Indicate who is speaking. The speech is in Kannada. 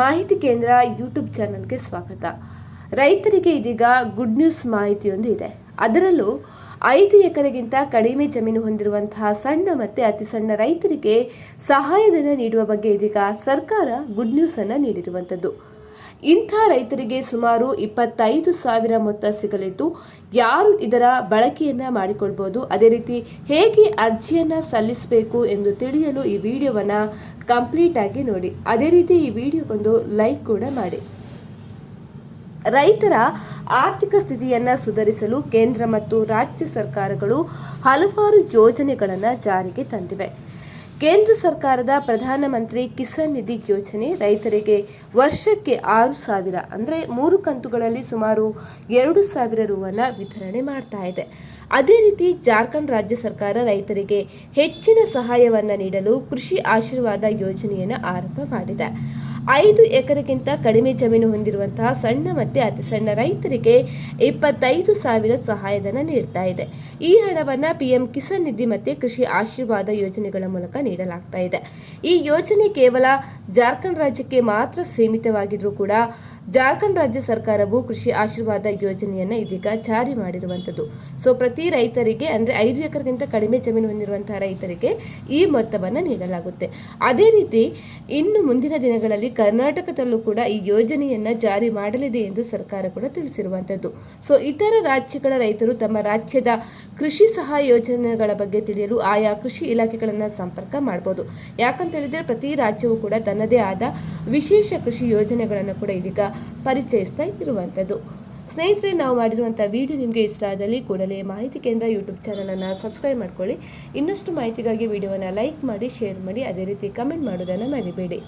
Speaker 1: ಮಾಹಿತಿ ಕೇಂದ್ರ ಯೂಟ್ಯೂಬ್ ಚಾನಲ್ಗೆ ಸ್ವಾಗತ. ರೈತರಿಗೆ ಇದೀಗ ಗುಡ್ ನ್ಯೂಸ್ ಮಾಹಿತಿಯೊಂದು ಇದೆ. ಅದರಲ್ಲೂ ಐದು ಎಕರೆಗಿಂತ ಕಡಿಮೆ ಜಮೀನು ಹೊಂದಿರುವಂತಹ ಸಣ್ಣ ಮತ್ತು ಅತಿ ಸಣ್ಣ ರೈತರಿಗೆ ಸಹಾಯಧನ ನೀಡುವ ಬಗ್ಗೆ ಇದೀಗ ಸರ್ಕಾರ ಗುಡ್ ನ್ಯೂಸನ್ನು ನೀಡಿರುವಂಥದ್ದು ಇಂಥ ರೈತರಿಗೆ ಸುಮಾರು ಇಪ್ಪತ್ತೈದು ಸಾವಿರ ಮೊತ್ತ ಸಿಗಲಿದ್ದು, ಯಾರು ಇದರ ಬಳಕೆಯನ್ನು ಮಾಡಿಕೊಳ್ಬೋದು, ಅದೇ ರೀತಿ ಹೇಗೆ ಅರ್ಜಿಯನ್ನು ಸಲ್ಲಿಸಬೇಕು ಎಂದು ತಿಳಿಯಲು ಈ ವಿಡಿಯೋವನ್ನ ಕಂಪ್ಲೀಟ್ ಆಗಿ ನೋಡಿ. ಅದೇ ರೀತಿ ಈ ವಿಡಿಯೋಗೊಂದು ಲೈಕ್ ಕೂಡ ಮಾಡಿ. ರೈತರ ಆರ್ಥಿಕ ಸ್ಥಿತಿಯನ್ನ ಸುಧಾರಿಸಲು ಕೇಂದ್ರ ಮತ್ತು ರಾಜ್ಯ ಸರ್ಕಾರಗಳು ಹಲವಾರು ಯೋಜನೆಗಳನ್ನು ಜಾರಿಗೆ ತಂದಿವೆ. ಕೇಂದ್ರ ಸರ್ಕಾರದ ಪ್ರಧಾನಮಂತ್ರಿ ಕಿಸಾನ್ ನಿಧಿ ಯೋಜನೆ ರೈತರಿಗೆ ವರ್ಷಕ್ಕೆ ಆರು ಸಾವಿರ ಅಂದರೆ ಮೂರು ಕಂತುಗಳಲ್ಲಿ ಸುಮಾರು ಎರಡು ಸಾವಿರ ರೂವನ್ನು ವಿತರಣೆ ಮಾಡ್ತಾ ಇದೆ. ಅದೇ ರೀತಿ ಜಾರ್ಖಂಡ್ ರಾಜ್ಯ ಸರ್ಕಾರ ರೈತರಿಗೆ ಹೆಚ್ಚಿನ ಸಹಾಯವನ್ನು ನೀಡಲು ಕೃಷಿ ಆಶೀರ್ವಾದ ಯೋಜನೆಯನ್ನು ಆರಂಭ ಮಾಡಿದೆ. ಐದು ಎಕರೆಗಿಂತ ಕಡಿಮೆ ಜಮೀನು ಹೊಂದಿರುವಂತಹ ಸಣ್ಣ ಮತ್ತು ಅತಿ ಸಣ್ಣ ರೈತರಿಗೆ ಇಪ್ಪತ್ತೈದು ಸಾವಿರ ಸಹಾಯಧನ ನೀಡ್ತಾ ಇದೆ. ಈ ಹಣವನ್ನು ಪಿಎಂ ಕಿಸಾನ್ ನಿಧಿ ಮತ್ತು ಕೃಷಿ ಆಶೀರ್ವಾದ ಯೋಜನೆಗಳ ಮೂಲಕ ನೀಡಲಾಗ್ತಾ ಇದೆ. ಈ ಯೋಜನೆ ಕೇವಲ ಜಾರ್ಖಂಡ್ ರಾಜ್ಯಕ್ಕೆ ಮಾತ್ರ ಸೀಮಿತವಾಗಿದ್ರೂ ಕೂಡ ಜಾರ್ಖಂಡ್ ರಾಜ್ಯ ಸರ್ಕಾರವು ಕೃಷಿ ಆಶೀರ್ವಾದ ಯೋಜನೆಯನ್ನು ಇದೀಗ ಜಾರಿ ಮಾಡಿರುವಂಥದ್ದು ಸೊ ಪ್ರತಿ ರೈತರಿಗೆ ಅಂದರೆ ಐದು ಎಕರೆಗಿಂತ ಕಡಿಮೆ ಜಮೀನು ಹೊಂದಿರುವಂತಹ ರೈತರಿಗೆ ಈ ಮೊತ್ತವನ್ನು ನೀಡಲಾಗುತ್ತೆ. ಅದೇ ರೀತಿ ಇನ್ನು ಮುಂದಿನ ದಿನಗಳಲ್ಲಿ ಕರ್ನಾಟಕದಲ್ಲೂ ಕೂಡ ಈ ಯೋಜನೆಯನ್ನು ಜಾರಿ ಮಾಡಲಿದೆ ಎಂದು ಸರ್ಕಾರ ಕೂಡ ತಿಳಿಸಿರುವಂಥದ್ದು ಸೊ ಇತರ ರಾಜ್ಯಗಳ ರೈತರು ತಮ್ಮ ರಾಜ್ಯದ ಕೃಷಿ ಸಹಾಯ ಯೋಜನೆಗಳ ಬಗ್ಗೆ ತಿಳಿಯಲು ಆಯಾ ಕೃಷಿ ಇಲಾಖೆಗಳನ್ನು ಸಂಪರ್ಕ ಮಾಡ್ಬೋದು. ಯಾಕಂತ ಹೇಳಿದ್ರೆ ಪ್ರತಿ ರಾಜ್ಯವು ಕೂಡ ತನ್ನದೇ ಆದ ವಿಶೇಷ ಕೃಷಿ ಯೋಜನೆಗಳನ್ನು ಕೂಡ ಇದೀಗ ಪರಿಚಯಿಸ್ತಾ ಇರುವಂಥದ್ದು ಸ್ನೇಹಿತರೆ, ನಾವು ಮಾಡಿರುವಂಥ ವಿಡಿಯೋ ನಿಮಗೆ ಇಷ್ಟ ಆದಲ್ಲಿ ಕೂಡಲೇ ಮಾಹಿತಿ ಕೇಂದ್ರ ಯೂಟ್ಯೂಬ್ ಚಾನಲನ್ನು ಸಬ್ಸ್ಕ್ರೈಬ್ ಮಾಡ್ಕೊಳ್ಳಿ. ಇನ್ನಷ್ಟು ಮಾಹಿತಿಗಾಗಿ ವಿಡಿಯೋವನ್ನು ಲೈಕ್ ಮಾಡಿ, ಶೇರ್ ಮಾಡಿ, ಅದೇ ರೀತಿ ಕಮೆಂಟ್ ಮಾಡೋದನ್ನು ಮರಿಬೇಡಿ.